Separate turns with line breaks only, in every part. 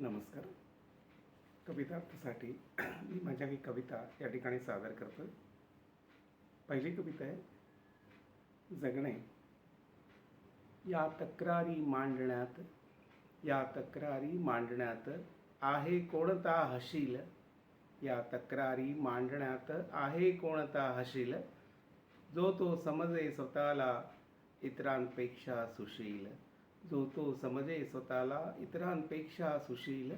नमस्कार. कवितार्थासाठी मी माझ्या काही कविता या ठिकाणी सादर करतो पहिली कविता आहे जगणे. या तक्रारी मांडण्यात या तक्रारी मांडण्यात आहे कोणता हशील? या तक्रारी मांडण्यात आहे कोणता हशील? जो तो समजे स्वतःला इतरांपेक्षा सुशील. जो तो समजे स्वतःला इतरांपेक्षा सुशील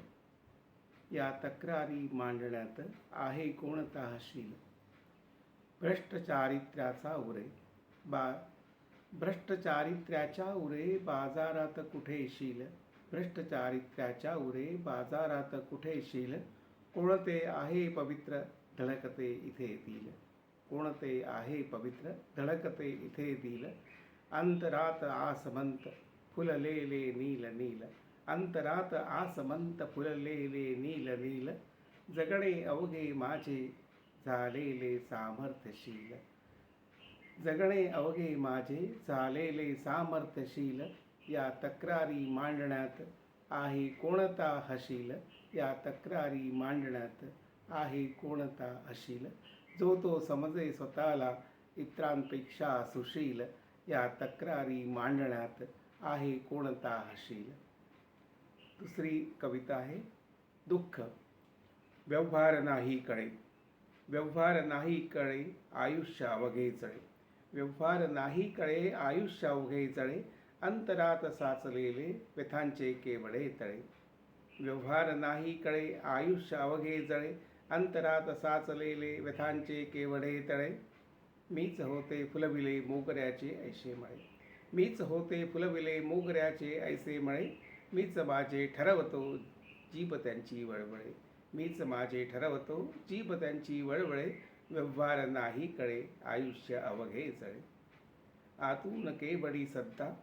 या तक्रारी मांडण्यात आहे कोणता भ्रष्टचारित्र्याचा उरे बा भ्रष्टचारित्र्याच्या उरे बाजारात कुठे शील भ्रष्टचारित्र्याच्या उरे बाजारात कुठे शील कोणते आहे पवित्र धडकते इथे येतील? कोणते आहे पवित्र धडकते इथे येतील? अंतरात आसमंत फुललेले नील नील अंतरात आसमंत फुललेले नील नील जगणे अवघे माझे झालेले सामर्थ्यशील जगणे अवघे माझे झालेले सामर्थ्यशील या तक्रारी मांडण्यात आहे कोणता हशील या तक्रारी मांडण्यात आहे कोणता हशील जो तो समजे स्वतःला इतरांपेक्षा सुशील या तक्रारी मांडण्यात आहे कोणता हशील दुसरी कविता आहे दुःख. व्यवहार नाही कळे. व्यवहार नाही कळे आयुष्य अवघे चळे व्यवहार नाही कळे आयुष्य अवघे चळे अंतरात साचलेले व्यथांचे केवळे तळे. व्यवहार नाही कळे आयुष्य अवघे जळे. अंतरात साचलेले व्यथांचे केवळे तळे. मीच होते फुलविले मोगऱ्याचे ऐसे मळे. मीच होते फुलविले मोगऱ्याचे ऐसे मळे. मीच माझे ठरवतो जीभ त्यांची वळवळे. मीच माझे ठरवतो जीभ त्यांची वळवळे. व्यवहार नाही कळे आयुष्य अवघे चळे आतून केवडी सत्ता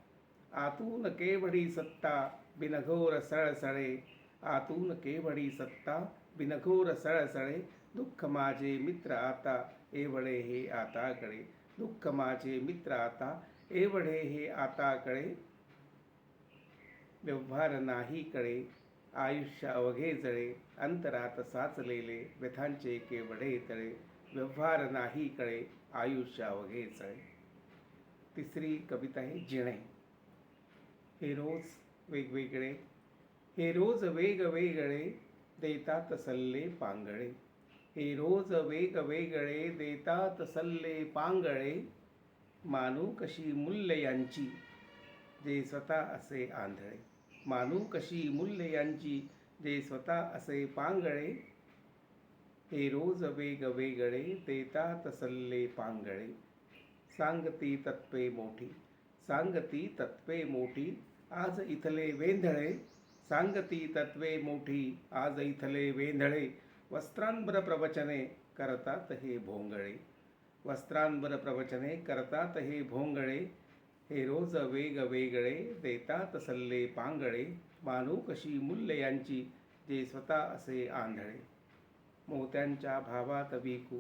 आतून केवडी सत्ता बिनघोर सळसळे. आतून केवडी सत्ता बिनघोर सळसळे. दुःख माझे मित्र आता एवळे हे आता कळे दुःख माझे मित्र आता एवढे हे आता कळे. व्यवहार नाही कळे आयुष्य अवघे जळे अंतरात साचलेले व्यथांचे केवढे तळे. व्यवहार नाही कळे आयुष्य अवघे जळे. तिसरी कविता आहे जिणे. हे रोज वेगवेगळे हे रोज वेगवेगळे देतात सल्ले पांगळे. हे रोज वेगवेगळे देतात सल्ले पांगळे मानू कशी मूल्य यांची? जे स्वतः असे आंधळे. मानू कशी मूल्य यांची? जे स्वतः असे पांगळे. हे रोज वेगवेगळे देता सल्ले पांगळे. सांगती तत्वे मोठी. सांगती तत्वे मोठी. आज इथले वेंधळे. सांगती तत्वे मोठी. आज इथले वेंधळे. वस्त्रांबर प्रवचने करतात हे भोंगळे. वस्त्रांवर प्रवचने करतात हे भोंगळे हे रोज वेगवेगळे देतात सल्ले पांगळे मानू कशी मूल्य यांची जे स्वतः असे आंधळे. मोत्यांच्या भावात विकू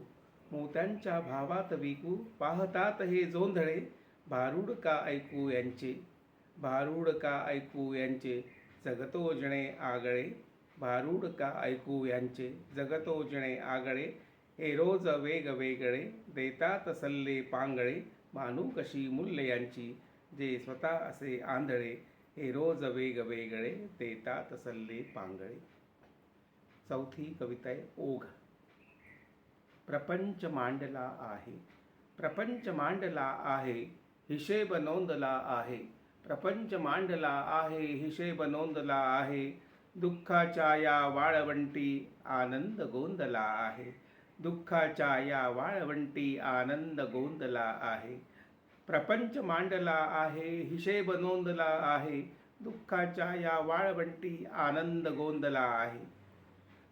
मोत्यांच्या भावात विकू पाहतात हे जोंधळे भारूड का ऐकू यांचे भारूड का ऐकू यांचे जगतोजणे आगळे भारूड का ऐकू यांचे जगतोजणे आगळे हे रोज वेगवेगळे देतात सल्ले पांगळे मानू कशी मूल्य यांची? जे स्वतः असे आंधळे हे रोज वेगवेगळे देतात सल्ले पांगळे. चौथी कविता आहे ओघ. प्रपंच मांडला आहे. प्रपंच मांडला आहे हिशेब नोंदला आहे. प्रपंच मांडला आहे हिशेब नोंदला आहे. दुःखाच्या या वाळवंटी आनंद गोंदला आहे. दुःखाच्या या वाळवंटी आनंद गोंदला आहे. प्रपंच मांडला आहे हिशेब नोंदला आहे. दुःखाच्या या वाळवंटी आनंद गोंदला आहे.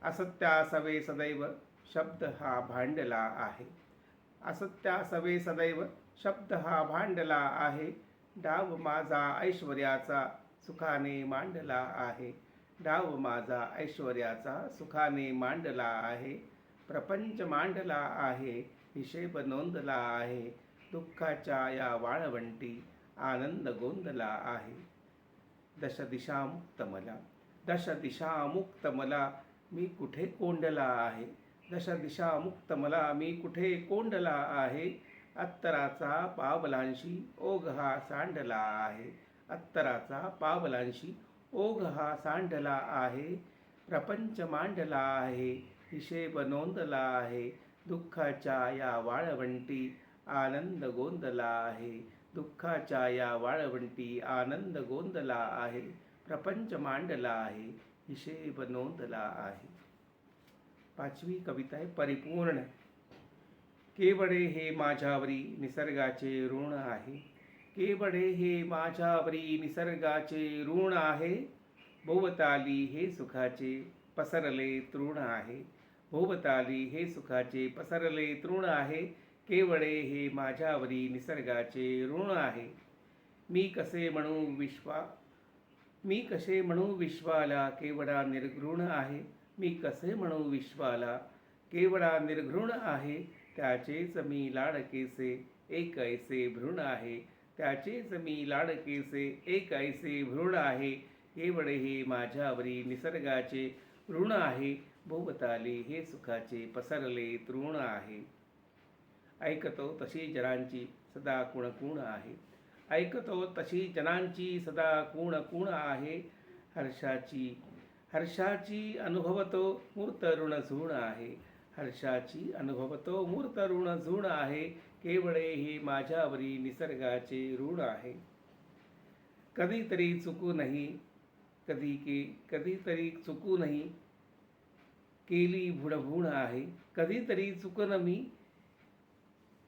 असत्या सवे सदैव शब्द हा भांडला आहे. असत्या सवे सदैव शब्द हा भांडला आहे. डाव माझा ऐश्वर्याचा सुखाने मांडला आहे. डाव माझा ऐश्वर्याचा सुखाने मांडला आहे. प्रपंच मांडला आहे हिशेब नोंदला आहे दुःखाच्या या वाळवंटी आनंद गोंदला आहे. दश दिशामुक्त मला दश दिशामुक्त मला मी कुठे कोंडला आहे? दश दिशामुक्त मला मी कुठे कोंडला आहे? अत्तराचा पावलांशी ओघ हा सांडला आहे. अत्तराचा पावलांशी ओघ हा सांडला आहे. प्रपंच मांडला आहे. हिशेब नोंदला आहे. दुःखाच्या या वाळवंटी आनंद गोंदला आहे. दुःखाच्या या वाळवंटी आनंद गोंदला आहे. प्रपंच मांडला आहे. हिशेब नोंदला आहे. पाचवी कविता आहे परिपूर्ण. केवडे हे माझ्यावरी निसर्गाचे ऋण आहे. केवडे हे माझ्यावरी निसर्गाचे ऋण आहे. भोवताली हे सुखाचे पसरले तृण आहे. भोवताली हे सुखाचे पसरले तृण आहे. केवडे हे माझ्यावरी निसर्गाचे ऋण आहे. मी कसे म्हणू विश्वा मी कसे म्हणू विश्वाला केवडा निर्घृण आहे. मी कसे म्हणू विश्वाला केवडा निर्घृण आहे. त्याचेच मी लाडकेसे एक ऐसे भ्रूण आहे. त्याचेच मी लाडकेसे एक ऐसे भ्रूण आहे. केवडे हे माझ्यावरी निसर्गाचे ऋण आहे. भोवताली हे सुखाचे पसरले तृण आहे. ऐकतो तशी जनांची सदा कुणकुण आहे. ऐकतो तशी जनांची सदा कुण कुण आहे. हर्षाची हर्षाची अनुभवतो मूर्त ऋण झूण आहे. हर्षाची अनुभवतो मूर्त ऋण झूण आहे. केवळे हे माझ्यावरी निसर्गाचे ऋण आहे. कधीतरी चुकू नाही कधी के कधीतरी चुकू नाही केली भुणभुण आहे. कधीतरी चुकन मी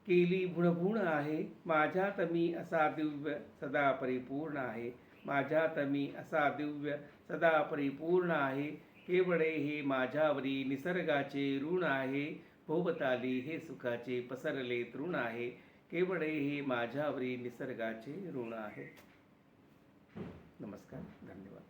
केली भुणभुण आहे. माझ्यात मी असा दिव्य सदा परिपूर्ण आहे. माझ्यात मी असा दिव्य सदा परिपूर्ण आहे. केवळे हे माझ्यावरी निसर्गाचे ऋण आहे. भोवताली हे सुखाचे पसरले तृण आहे. केवळे हे माझ्यावरी निसर्गाचे ऋण आहे. नमस्कार. धन्यवाद.